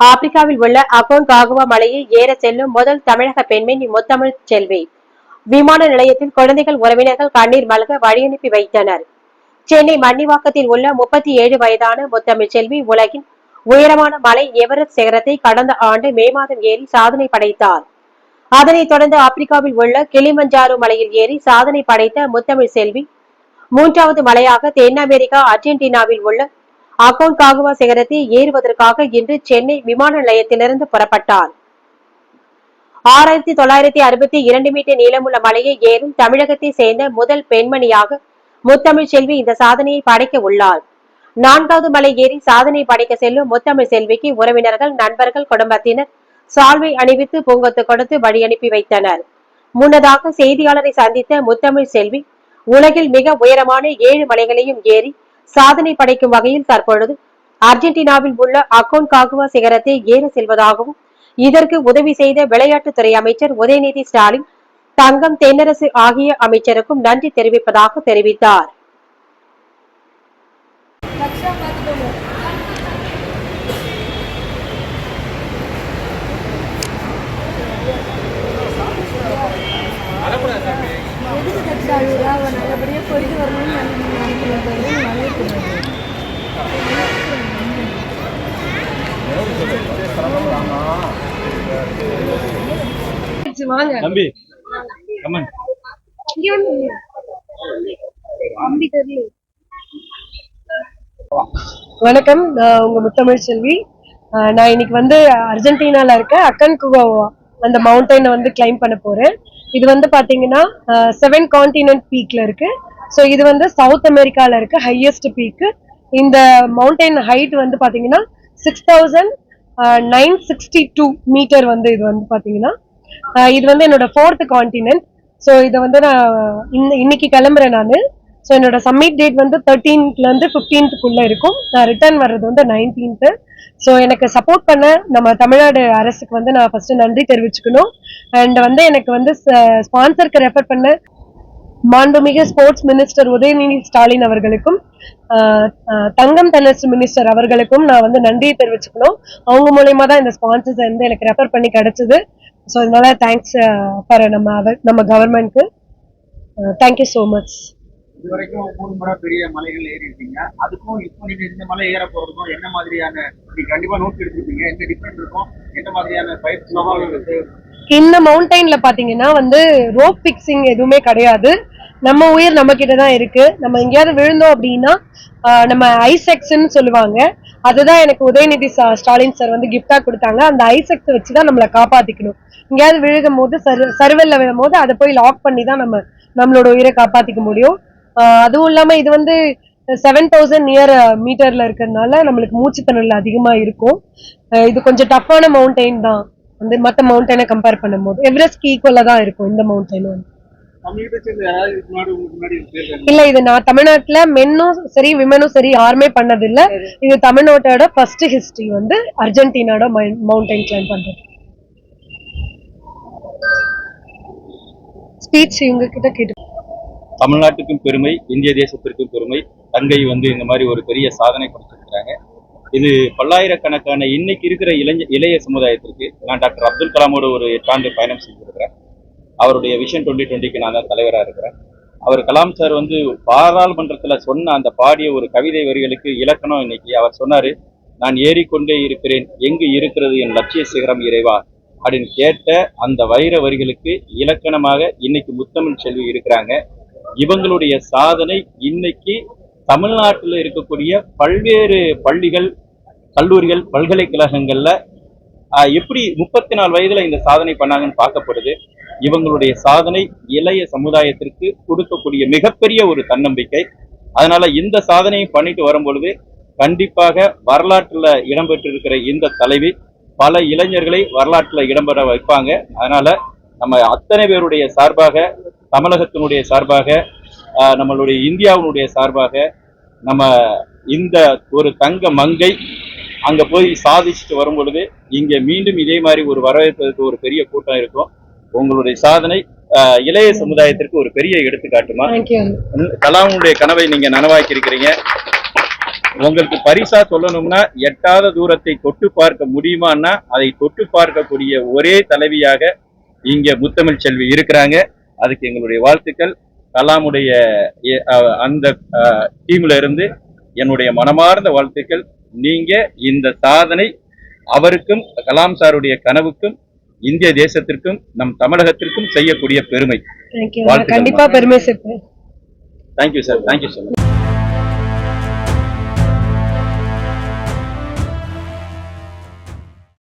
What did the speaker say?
ஆப்பிரிக்காவில் உள்ள அகோன் காகுவா மலையை ஏற செல்லும் முதல் தமிழக பெண்மணி முத்தமிழ் செல்வி. விமான நிலையத்தில் குழந்தைகள் உறவினர்கள் கண்ணீர் மல்க வழியனுப்பி வைத்தனர். சென்னை மன்னிவாக்கத்தில் உள்ள முப்பத்தி ஏழு வயதான முத்தமிழ் செல்வி உலகின் உயரமான மலை எவரெஸ்ட் சிகரத்தை கடந்த ஆண்டு மே மாதம் ஏறி சாதனை படைத்தார். அதனைத் தொடர்ந்து ஆப்பிரிக்காவில் உள்ள கிளிமஞ்சாரோ மலையில் ஏறி சாதனை படைத்த முத்தமிழ் செல்வி மூன்றாவது மலையாக தென் அமெரிக்கா அர்ஜென்டினாவில் உள்ள அகோன் காகுவா சிகரத்தை ஏறுவதற்காக இன்று சென்னை விமான நிலையத்திலிருந்து புறப்பட்டார். ஆயிரத்தி தொள்ளாயிரத்தி அறுபத்தி இரண்டு மீட்டர் நீளமுள்ள மலையை ஏறும் தமிழகத்தை சேர்ந்த முதல் பெண்மணியாக முத்தமிழ் செல்வி இந்த சாதனையை படைக்க உள்ளார் நான்காவது மலை ஏறி சாதனை படைக்க செல்லும் முத்தமிழ் செல்விக்கு உறவினர்கள் நண்பர்கள் குடும்பத்தினர் சால்வை அணிவித்து பூங்கொத்து கொடுத்து வழி அனுப்பி வைத்தனர். முன்னதாக செய்தியாளரை சந்தித்த முத்தமிழ் செல்வி உலகில் மிக உயரமான ஏழு மலைகளையும் ஏறி சாதனை படைக்கும் வகையில் தற்பொழுது அர்ஜென்டினாவில் உள்ள அக்கோன் காகுவா சிகரத்தை ஏற செல்வதாகவும் இதற்கு உதவி செய்த விளையாட்டுத்துறை அமைச்சர் உதயநிதி ஸ்டாலின் தங்கம் தென்னரசு ஆகிய அமைச்சருக்கும் நன்றி தெரிவிப்பதாக தெரிவித்தார். தம்பி கமன் வணக்கம் நான் உங்க முத்தமிழ் செல்வி. நான் இன்னைக்கு வந்து அர்ஜென்டினால இருக்க அக்கன் குவாவா அந்த மவுண்டைனை வந்து கிளைம் பண்ண போறேன். இது வந்து பாத்தீங்கன்னா செவன் கான்டினென்ட் பீக்ல இருக்கு. ஸோ இது வந்து சவுத் அமெரிக்கால இருக்க ஹையஸ்ட் பீக்கு இந்த மவுண்டைன் ஹைட் வந்து பாத்தீங்கன்னா six thousand nine sixty two metre வந்து இது வந்து பாத்தீங்கன்னா இது வந்து என்னோட ஃபோர்த் கான்டினென்ட் ஸோ இதை வந்து நான் இன்னைக்கு கிளம்புறேன் நான். ஸோ என்னோட சப்மிட் டேட் வந்து தேர்ட்டீன்த்ல இருந்து ஃபிஃப்டீன்த்துக்குள்ள இருக்கும். நான் ரிட்டர்ன் வர்றது வந்து நைன்டீன்த்து ஸோ எனக்கு சப்போர்ட் பண்ண நம்ம தமிழ்நாடு அரசுக்கு வந்து நான் ஃபர்ஸ்ட் நன்றி தெரிவிச்சுக்கணும். அண்ட் வந்து எனக்கு வந்து ஸ்பான்சருக்கு ரெஃபர் பண்ண மாண்புமிகு ஸ்போர்ட்ஸ் மினிஸ்டர் உதயநிதி ஸ்டாலின் அவர்களுக்கும் தங்கம் தென்னரசு மினிஸ்டர் அவர்களுக்கும் நான் வந்து நன்றியை தெரிவிச்சுக்கணும். அவங்க மூலயமா தான் இந்த ஸ்பான்சர்ஸ் வந்து எனக்கு ரெஃபர் பண்ணி கிடைச்சது. ஸோ அதனால தேங்க்ஸ் ஃபார் நம்ம அவர்- நம்ம கவர்மெண்ட்க்கு தேங்க்யூ ஸோ மச் இது வரைக்கும் மூணு முறை பெரிய மலைகள் ஏறி இருக்கீங்க அதுக்கும் இப்போ நீங்க இந்த மலை ஏற போறதுக்கும் என்ன மாதிரியான நீங்க கண்டிப்பா நோட் எடுத்திருப்பீங்க. என்ன டிஃபரெண்ட் இருக்கும்? என்ன மாதிரியான பயிற்சி இந்த மவுண்டைன்ல பாத்தீங்கன்னா வந்து ரோப் பிக்சிங் எதுவுமே கிடையாது. நம்ம உயிர் நம்ம கிட்ட தான் இருக்கு. நம்ம எங்கேயாவது விழுந்தோம் அப்படின்னா நம்ம ஐசெக்ஸ்ன்னு சொல்லுவாங்க. அதுதான் எனக்கு உதயநிதி சா- ஸ்டாலின் சார் வந்து கிஃப்டா கொடுத்தாங்க. அந்த ஐசெக்ஸ் வச்சு தான் நம்மளை காப்பாத்திக்கணும். எங்கேயாவது விழுகும் போது சர்வல்ல விழும் போது அதை போய் லாக் பண்ணி தான் நம்ம நம்மளோட உயிரை காப்பாத்திக்க முடியும். அதுவும் இல்லாம இது வந்து செவன் தௌசண்ட் நியர் மீட்டர்ல இருக்கிறதுனால நம்மளுக்கு மூச்சு திணறல் அதிகமா இருக்கும். இது கொஞ்சம் டஃப்பான மவுண்டெயின் தான். வந்து மற்ற மவுண்டெயினை கம்பேர் பண்ணும்போது. எவரெஸ்ட் ஈக்குவலாக தான் இருக்கும் இந்த மவுண்டெயின் வந்து. இல்ல இது நான் தமிழ்நாட்டுல மென்னும் சரி விமனும் சரி யாருமே பண்ணது இல்ல இது தமிழ்நாட்டோட ஃபர்ஸ்ட் ஹிஸ்டரி வந்து அர்ஜென்டினாவோட மவுண்டைன் கிளைம் பண்றது. ஸ்பீச் இவங்க கிட்ட கேட்டு தமிழ்நாட்டுக்கும் பெருமை இந்திய தேசத்திற்கும் பெருமை. தங்கை வந்து இந்த மாதிரி ஒரு பெரிய சாதனை படைச்சிருக்கிறாங்க இது பல்லாயிரக்கணக்கான இன்னைக்கு இருக்கிற இளைஞ இளைய சமுதாயத்திற்கு நான் டாக்டர் அப்துல் கலாமோட ஒரு எட்டாண்டு பயணம் செஞ்சிருக்கிறேன் அவருடைய விஷன் டுவெண்ட்டி டுவெண்ட்டிக்கு நான் தான் தலைவராக இருக்கிறேன். அவர் கலாம் சார் வந்து பாராளுமன்றத்தில் சொன்ன அந்த பாடிய ஒரு கவிதை வரிகளுக்கு இலக்கணம் இன்னைக்கு அவர் சொன்னார் நான் ஏறிக்கொண்டே இருக்கிறேன் எங்கு இருக்கிறது என் லட்சிய சிகரம் இறைவா? அப்படின்னு கேட்ட அந்த வைர வரிகளுக்கு இலக்கணமாக இன்னைக்கு முத்தமிழ் செல்வி இருக்கிறாங்க. இவங்களுடைய சாதனை இன்னைக்கு தமிழ்நாட்டில் இருக்கக்கூடிய பல்வேறு பள்ளிகள் கல்லூரிகள் பல்கலைக்கழகங்களில் எப்படி முப்பத்தி நாலு வயதில் இந்த சாதனை பண்ணாங்கன்னு பார்க்கப்படுது. இவங்களுடைய சாதனை இளைய சமுதாயத்திற்கு கொடுக்கக்கூடிய மிகப்பெரிய ஒரு தன்னம்பிக்கை. அதனால இந்த சாதனையை பண்ணிட்டு வரும்பொழுது கண்டிப்பாக வரலாற்றில் இடம்பெற்றிருக்கிற இந்த தலைவி பல இளைஞர்களை வரலாற்றில் இடம்பெற வைப்பாங்க. அதனால நம்ம அத்தனை பேருடைய சார்பாக தமிழகத்தினுடைய சார்பாக நம்மளுடைய இந்தியாவினுடைய சார்பாக நம்ம இந்த ஒரு தங்க மங்கை அங்கே போய் சாதிச்சுட்டு வரும் பொழுது இங்கே மீண்டும் இதே மாதிரி ஒரு வரவேற்பதற்கு ஒரு பெரிய கூட்டம் இருக்கும். உங்களுடைய சாதனை இளைய சமுதாயத்திற்கு ஒரு பெரிய எடுத்துக்காட்டுமா? கலாமுடைய கனவை நீங்க நனவாக்கி இருக்கிறீங்க உங்களுக்கு பரிசா சொல்லணும்னா எட்டாத தூரத்தை தொட்டு பார்க்க முடியுமான்னா அதை தொட்டு பார்க்கக்கூடிய ஒரே தலைவியாக இங்க முத்தமிழ் செல்வி இருக்கிறாங்க. அதுக்கு எங்களுடைய வாழ்த்துக்கள். கலாமுடைய அந்த டீம்ல இருந்து என்னுடைய மனமார்ந்த வாழ்த்துக்கள். நீங்க இந்த சாதனை அவருக்கும் கலாம் சாருடைய கனவுக்கும் இந்திய தேசத்திற்கும் நம் தமிழகத்திற்கும் செய்யக்கூடிய பெருமை. கண்டிப்பா பெருமை சேர்ப்பேன். Thank you sir thank you sir